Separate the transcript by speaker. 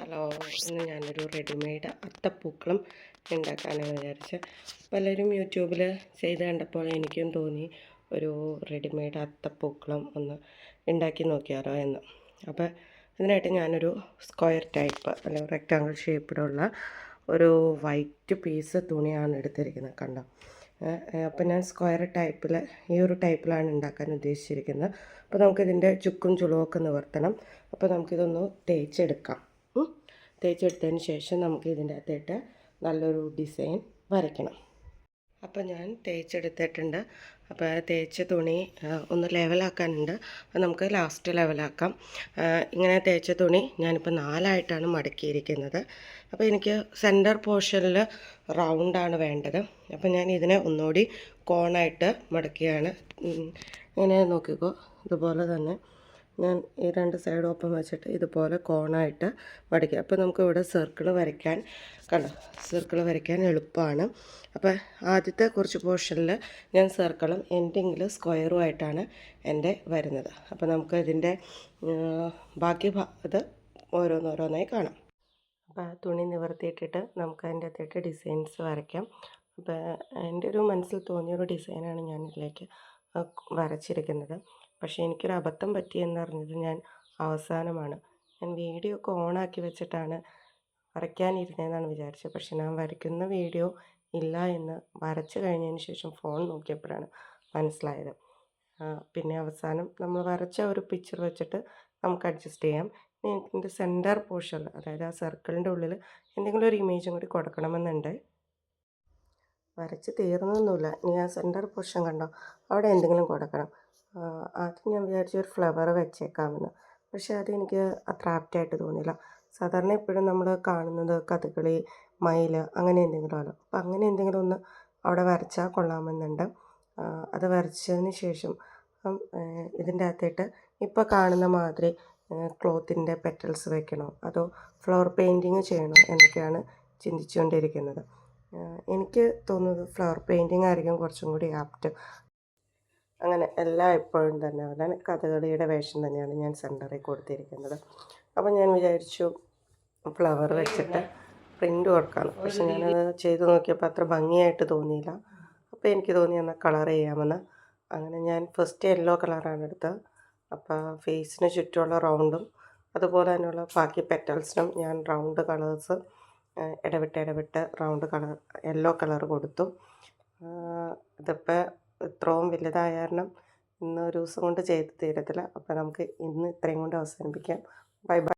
Speaker 1: Hello ഇന്ന് ഞാനൊരു readymade അത്തപ്പൂക്കളം ഉണ്ടാക്കാനാണ് വിചാരിച്ചത് പലരും യൂട്യൂബിൽ ചെയ്ത് കണ്ടപ്പോൾ എനിക്കും തോന്നി ഒരു റെഡിമെയ്ഡ് അത്തപ്പൂക്കളം ഒന്ന് ഉണ്ടാക്കി നോക്കിയാലോ എന്ന്. അപ്പോൾ അതിനായിട്ട് ഞാനൊരു സ്ക്വയർ ടൈപ്പ് അല്ലെങ്കിൽ റെക്റ്റാങ്കിൾ ഷേപ്പിലുള്ള ഒരു വൈറ്റ് പീസ് തുണിയാണ് എടുത്തിരിക്കുന്നത് കണ്ടോ. അപ്പോൾ ഞാൻ സ്ക്വയർ ടൈപ്പിൽ ഈ ഒരു ടൈപ്പിലാണ് ഉണ്ടാക്കാൻ ഉദ്ദേശിച്ചിരിക്കുന്നത്. അപ്പോൾ നമുക്കിതിന്റെ ചുക്കും ചുളുവൊക്കെ നിവർത്തണം. അപ്പോൾ നമുക്കിതൊന്ന് തേച്ചെടുക്കാം. തേച്ചെടുത്തതിന് ശേഷം നമുക്ക് ഇതിന്റെ അകത്തേട്ട് നല്ലൊരു ഡിസൈൻ വരയ്ക്കണം. അപ്പോൾ ഞാൻ തേച്ചെടുത്തിട്ടുണ്ട്. അപ്പോൾ തേച്ച തുണി ഒന്ന് ലെവലാക്കാനുണ്ട്. അപ്പോൾ നമുക്ക് ലാസ്റ്റ് ലെവലാക്കാം. ഇങ്ങനെ തേച്ച തുണി ഞാനിപ്പോൾ നാലായിട്ടാണ് മടക്കിയിരിക്കുന്നത്. അപ്പോൾ എനിക്ക് സെന്റർ പോർഷനിൽ റൗണ്ടാണ് വേണ്ടത്. അപ്പോൾ ഞാൻ ഇതിനെ ഒന്നുകൂടി കോണായിട്ട് മടക്കിയാണ്. ഇങ്ങനെ നോക്കിക്കോ ഇതുപോലെ തന്നെ. ഞാൻ ഈ രണ്ട് സൈഡ് ഓപ്പൺ വെച്ചിട്ട് ഇതുപോലെ കോണായിട്ട് വരയ്ക്കുക അപ്പോൾ നമുക്ക് ഇവിടെ സർക്കിൾ വരയ്ക്കാൻ കണ്ടോ? സർക്കിൾ വരയ്ക്കാൻ എളുപ്പമാണ്. അപ്പോൾ ആദ്യത്തെ കുറച്ച് പോർഷനിൽ ഞാൻ സർക്കിളും എൻഡിങ്ങിൽ സ്ക്വയറും ആയിട്ടാണ് എന്റെ വരുന്നത്. അപ്പോൾ നമുക്ക് ഇതിന്റെ ബാക്കി ഇത് ഓരോന്നോരോന്നായി കാണാം. അപ്പോൾ തുണി നിവർത്തിയിട്ടിട്ട് നമുക്ക് അതിന്റെ അകത്തേക്ക് ഡിസൈൻസ് വരയ്ക്കാം. അപ്പോൾ എന്റെ ഒരു മനസ്സിൽ തോന്നിയൊരു ഡിസൈനാണ് ആ വരച്ചിരിക്കുന്നത്. പക്ഷേ എനിക്കൊരു അബദ്ധം പറ്റിയെന്ന് അറിഞ്ഞത് ഞാൻ അവസാനമാണ്. ഞാൻ വീഡിയോ ഒക്കെ ഓണാക്കി വെച്ചിട്ടാണ് വരയ്ക്കാനിരുന്നതെന്നാണ് വിചാരിച്ചത്. പക്ഷേ ഞാൻ വരയ്ക്കുന്ന വീഡിയോ ഇല്ല എന്ന് വരച്ചു കഴിഞ്ഞതിന് ശേഷം ഫോൺ നോക്കിയപ്പോഴാണ് മനസ്സിലായത്. പിന്നെ അവസാനം നമ്മൾ വരച്ച ഒരു പിക്ചർ വെച്ചിട്ട് നമുക്ക് അഡ്ജസ്റ്റ് ചെയ്യാം. ഇനി ഇതിന്റെ സെന്റർ പോർഷനിൽ അതായത് ആ സർക്കിളിന്റെ ഉള്ളിൽ എന്തെങ്കിലും ഒരു ഇമേജും കൂടി കൊടുക്കണമെന്നുണ്ട്. വരച്ച് തീർന്നൊന്നുമില്ല. ഇനി ആ സെന്റർ പോർഷൻ കണ്ടോ? അവിടെ എന്തെങ്കിലും കൊടുക്കണം. ആദ്യം ഞാൻ വിചാരിച്ചു ഒരു ഫ്ലവർ വെച്ചേക്കാമെന്ന്. പക്ഷേ അതെനിക്ക് അത്ര ആപ്റ്റായിട്ട് തോന്നിയില്ല. സാധാരണ എപ്പോഴും നമ്മൾ കാണുന്നത് കഥകളി മയിൽ അങ്ങനെ എന്തെങ്കിലുമല്ലോ അപ്പം അങ്ങനെ എന്തെങ്കിലും ഒന്ന് അവിടെ വരച്ചാൽ കൊള്ളാമെന്നുണ്ട്. അത് വരച്ചതിന് ശേഷം ഇതിന്റെ അകത്തേട്ട് ഇപ്പോൾ കാണുന്ന മാതിരി ക്ലോത്തിന്റെ പെറ്റൽസ് വെക്കണോ? അതോ ഫ്ലവർ പെയിന്റിങ് ചെയ്യണോ? എന്നൊക്കെയാണ് ചിന്തിച്ചുകൊണ്ടിരിക്കുന്നത്. എനിക്ക് തോന്നുന്നത് ഫ്ലവർ പെയിന്റിങ് ആയിരിക്കും കുറച്ചും കൂടി ആപ്റ്റ് അങ്ങനെ എല്ലാം എപ്പോഴും തന്നെ പോലെ കഥകളിയുടെ വേഷം തന്നെയാണ് ഞാൻ സെന്ററിൽ കൊടുത്തിരിക്കുന്നത്. അപ്പോൾ ഞാൻ വിചാരിച്ചു ഫ്ലവർ വെച്ചിട്ട് പ്രിന്റ് വർക്കാണ് പക്ഷെ ഞാനത് ചെയ്ത് നോക്കിയപ്പോൾ അത്ര ഭംഗിയായിട്ട് തോന്നിയില്ല. അപ്പോൾ എനിക്ക് തോന്നി എന്നാൽ കളർ ചെയ്യാമെന്ന്. അങ്ങനെ ഞാൻ ഫസ്റ്റ് യെല്ലോ കളറാണ് എടുത്തത്. അപ്പോൾ ഫേസിന് ചുറ്റുമുള്ള റൗണ്ടും അതുപോലെ തന്നെയുള്ള ബാക്കി പെറ്റൽസിനും ഞാൻ റൗണ്ട് കളേഴ്സ് ഇടവിട്ട് ഇടവിട്ട് റൗണ്ട് കളർ യെല്ലോ കളർ കൊടുത്തു. ഇതിപ്പോൾ ഇത്രയും വലുതായ കാരണം ഇന്ന് ഒരു ദിവസം കൊണ്ട് ചെയ്ത് തീരത്തില്ല. അപ്പോൾ നമുക്ക് ഇന്ന് ഇത്രയും കൊണ്ട് അവസാനിപ്പിക്കാം. Bye bye.